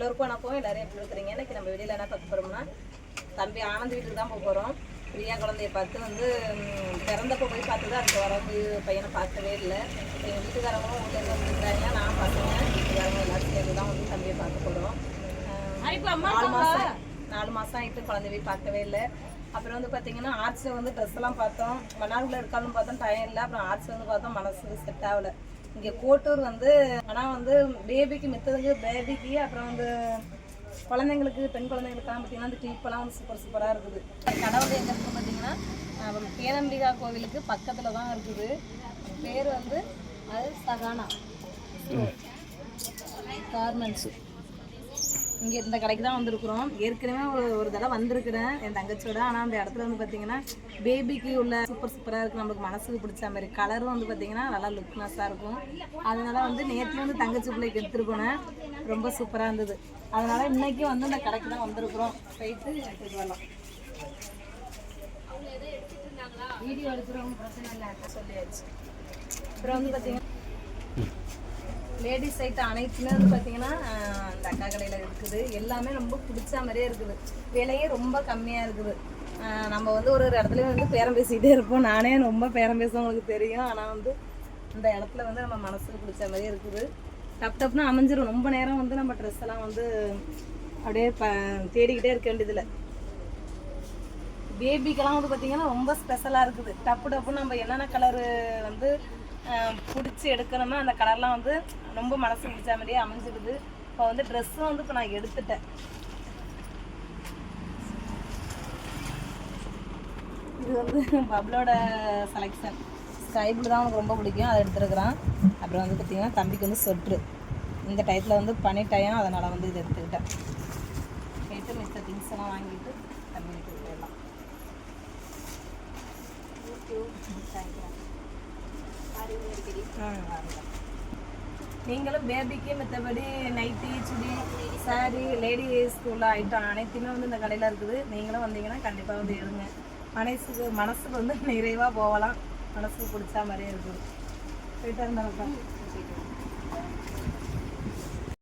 எல்லோருக்கும் வணக்கம். எல்லாரும் எப்படி இருக்கிறீங்க? இன்னைக்கு நம்ம வெளியில என்ன பார்க்க போறோம்னா தம்பி ஆனந்த் வீட்டுக்கு தான் போக போறோம். பிரியா குழந்தைய பார்த்து வந்து பிறந்தப்போ போய் பார்த்து தான் அதுக்கு வரவு பையனை பார்க்கவே இல்லை. எங்கள் வீட்டுக்காரங்களும் ஊர்ல வந்துருக்காங்க. நான் பசங்க வீட்டுக்காரங்க எல்லாரும் சேர்ந்து தான் வந்து தம்பியை பார்க்க போகிறோம் நாலு மாதம் நாலு மாதம் ஆகிட்டு குழந்தை போய் பார்க்கவே இல்லை. அப்புறம் வந்து பார்த்தீங்கன்னா ஆர்ட்ஸில் வந்து ட்ரெஸ் எல்லாம் பார்த்தோம். மன்னார்குள்ள இருக்காலும் பார்த்தோம். டைம் இல்லை. அப்புறம் ஆர்ட்ஸ் வந்து பார்த்தோம். மனசு செட் ஆகல. இங்கே கோட்டூர் வந்து ஆனால் வந்து பேபிக்கு மித்ததுக்கு பேபிக்கு அப்புறம் வந்து குழந்தைங்களுக்கு பெண் குழந்தைங்களுக்கெல்லாம் பார்த்தீங்கன்னா அந்த கிளிப்பெல்லாம் வந்து சூப்பர் சூப்பராக இருக்குது. கடவுள் எங்கே இருக்குது பார்த்தீங்கன்னா பேரம்பிகா கோவிலுக்கு பக்கத்தில் தான் இருக்குது. பேர் வந்து அது சகானா. கார்மெண்ட்ஸு இங்கே இந்த கடைக்கு தான் வந்திருக்கிறோம். ஏற்கனவே ஒரு ஒரு தடவை வந்திருக்கிறேன் என் தங்கச்சியோட. ஆனால் அந்த இடத்துல வந்து பார்த்தீங்கன்னா பேபிக்கு உள்ள சூப்பர் சூப்பராக இருக்குது நம்மளுக்கு மனசுக்கு பிடிச்ச மாதிரி கலரும் வந்து பார்த்தீங்கன்னா நல்லா லுக்னஸாக இருக்கும். அதனால வந்து நேற்று வந்து தங்கச்சி பிள்ளைக்கு எடுத்துகிட்டு போனேன் ரொம்ப சூப்பராக இருந்தது. அதனால இன்னைக்கு வந்து இந்த கடைக்கு தான் வந்திருக்கிறோம். போயிட்டு எடுத்துட்டு வரலாம். வீடியோ எடுக்கிறவங்க பிரச்சனை இல்லை. சொல்லியாச்சு. அப்புறம் வந்து பார்த்தீங்கன்னா லேடிஸ் ஐட்டம் அனைத்துமே வந்து பார்த்தீங்கன்னா அக்கா கடையில் இருக்குது. எல்லாமே ரொம்ப பிடிச்ச மாதிரியே இருக்குது. விலையே ரொம்ப கம்மியாக இருக்குது. நம்ம வந்து ஒரு ஒரு இடத்துல வந்து பேரம் பேசிக்கிட்டே இருப்போம். நானே ரொம்ப பேரம் பேசுவவங்களுக்கு தெரியும். ஆனால் வந்து இந்த இடத்துல வந்து நம்ம மனசுக்கு பிடிச்ச மாதிரியே இருக்குது. டப் டப்னு அமைஞ்சிரும். ரொம்ப நேரம் வந்து நம்ம ட்ரெஸ் எல்லாம் வந்து அப்படியே ப தேடிக்கிட்டே இருக்க வேண்டியதில்லை. பேபிக்கெல்லாம் வந்து பார்த்தீங்கன்னா ரொம்ப ஸ்பெஷலாக இருக்குது. டப்பு டப்புன்னு நம்ம என்னென்ன கலரு வந்து பிடிச்சி எடுக்கணுமோ அந்த கலர்லாம் வந்து ரொம்ப மனசு பிடிச்ச மாதிரியே அமைஞ்சிடுது இப்போ வந்து ட்ரெஸ்ஸும் வந்து இப்போ நான் எடுத்துட்டேன். இது வந்து பப்ளோட செலெக்ஷன் ஸ்கை ப்ளூ தான் அவனுக்கு ரொம்ப பிடிக்கும். அதை எடுத்துருக்குறான். அப்புறம் வந்து பார்த்திங்கன்னா தம்பிக்கு வந்து சொட்ரு இந்த டயத்தில் வந்து பனி டயம் அதனால் வந்து இது எடுத்துக்கிட்டேன். கேட்டு மித்த திங்ஸ் எல்லாம் வாங்கிட்டு தம்பி ஆ போயிடலாம் நீங்களும் பேபிக்கு மற்றபடி நைட்டி சுடி சாரி லேடிஸ்க்கு உள்ள ஐட்டம் அனைத்துமே வந்து இந்த கடையில் இருக்குது. நீங்களும் வந்தீங்கன்னா கண்டிப்பாக வந்து எடுங்க. மனசுக்கு மனசுக்கு வந்து நிறைவாக போகலாம். மனசுக்கு பிடிச்ச மாதிரியே இருக்குது. போயிட்டு இருந்தாலும்